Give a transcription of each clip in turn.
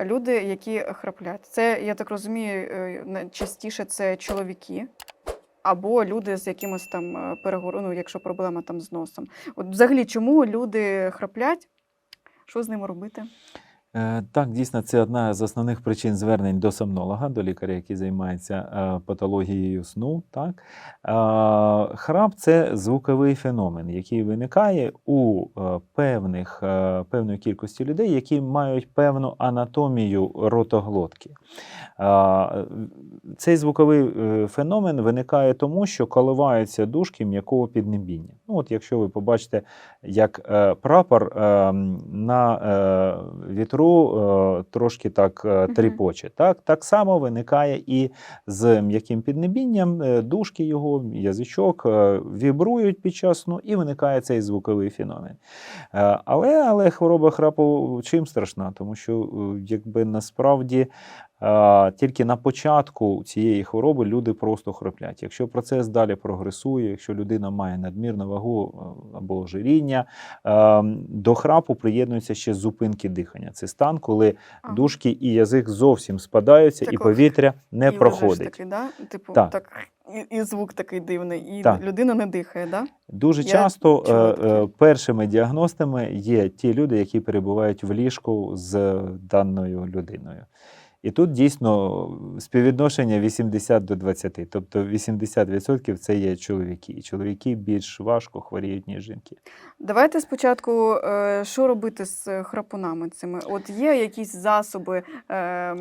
люди, які храплять. Це, я так розумію, частіше найчастіше це чоловіки. Або люди з якимось там е, перегор... ну, якщо проблема там з носом. От взагалі, чому люди храплять? Що з ними робити? Е, Так, дійсно, це одна з основних причин звернень до сомнолога, до лікаря, який займається е, патологією сну. Так? Е, Храп це звуковий феномен, який виникає у певних, певної кількості людей, які мають певну анатомію ротоглотки. Цей звуковий феномен виникає тому, що коливаються дужки м'якого піднебіння. Ну, от якщо ви побачите, як прапор е, на вітру е, трошки так е, тріпоче. Так, так само виникає і з м'яким піднебінням, е, дужки його, язичок вібрують під час сну, і виникає цей звуковий феномен. Але, але хвороба храпу чим страшна? Тому що якби насправді тільки на початку цієї хвороби люди просто храплять. Якщо процес далі прогресує, якщо людина має надмірну вагу е, або ожиріння, е, до храпу приєднуються ще зупинки дихання. Це стан, коли Ага. дужки і язик зовсім спадаються, і повітря не І проходить. Такий, да? Типу, Так. так. І, і звук такий дивний, і Так. людина не дихає, да? Дуже Я часто е, е, першими діагностами є ті люди, які перебувають в ліжку з даною людиною. І тут дійсно співвідношення 80 до 20. Тобто 80% це є чоловіки. І чоловіки більш важко хворіють, ніж жінки. Давайте спочатку, е, що робити з храпунами цими? От є якісь засоби, е,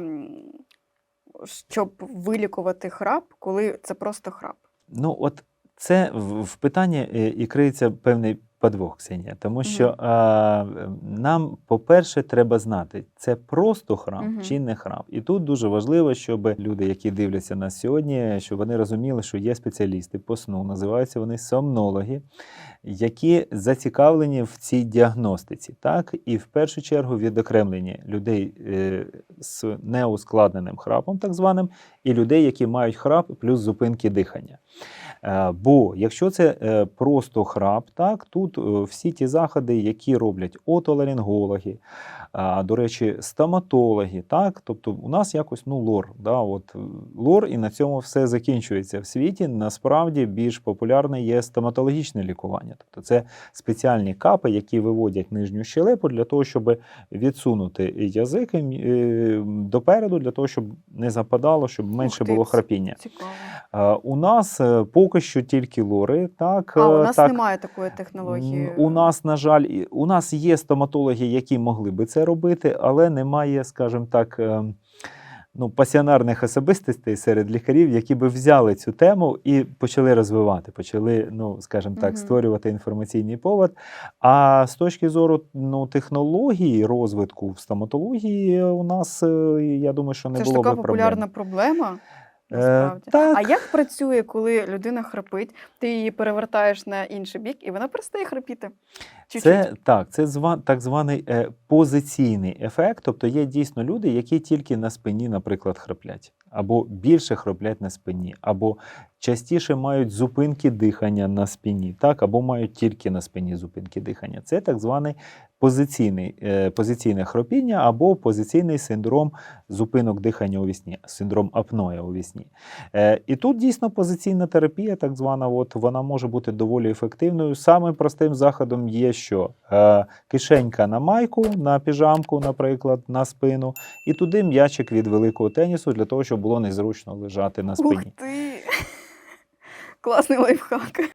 щоб вилікувати храп, коли це просто храп. Ну, от це в, в питанні е, і криється певний подвох, Ксенія. Тому що Мгм. а, нам, по-перше, треба знати, це просто храп Мгм. чи не храп. І тут дуже важливо, щоб люди, які дивляться нас сьогодні, щоб вони розуміли, що є спеціалісти по сну, називаються вони сомнологи, які зацікавлені в цій діагностиці, так і в першу чергу відокремлені людей е, з неускладненим храпом, так званим, і людей, які мають храп плюс зупинки дихання. Е, Бо якщо це е, просто храп, так тут е, всі ті заходи, які роблять отоларингологи, до речі, стоматологи, так, тобто у нас якось ну лор, да, от е, лор, і на цьому все закінчується в світі. Насправді більш популярне є стоматологічне лікування, тобто це спеціальні капи, які виводять нижню щелепу для того, щоб відсунути язик е, допереду, для того, щоб не западало, щоб менше Ух ти, було храпіння. Цікаво. У нас поки що тільки лори. Так, А, у нас так. немає такої технології. У нас, на жаль, у нас є стоматологи, які могли би це робити, але немає, скажімо так, е, ну, пасіонарних особистостей серед лікарів, які би взяли цю тему і почали розвивати, почали, ну, скажімо так, створювати інформаційний повод. А з точки зору ну, технології розвитку в стоматології, у нас, е, я думаю, що не Це ж було така би популярна проблем. Проблема. Е, так. А як працює, коли людина храпить, ти її перевертаєш на інший бік, і вона перестає хрипіти? Чуть-чуть. Це так, це зва, так званий е, позиційний ефект. Тобто є дійсно люди, які тільки на спині, наприклад, храплять, або більше храплять на спині, або частіше мають зупинки дихання на спині, так, або мають тільки на спині зупинки дихання. Це так званий позиційний, е, позиційне хропіння або позиційний синдром зупинок дихання у вісні, синдром апноя у вісні. Е, і тут дійсно позиційна терапія, так звана, от, вона може бути доволі ефективною. Самим простим заходом є що? Е, кишенька на майку, на піжамку, наприклад, на спину, і туди м'ячик від великого тенісу для того, щоб було незручно лежати на Ух спині. ти! Класний лайфхак.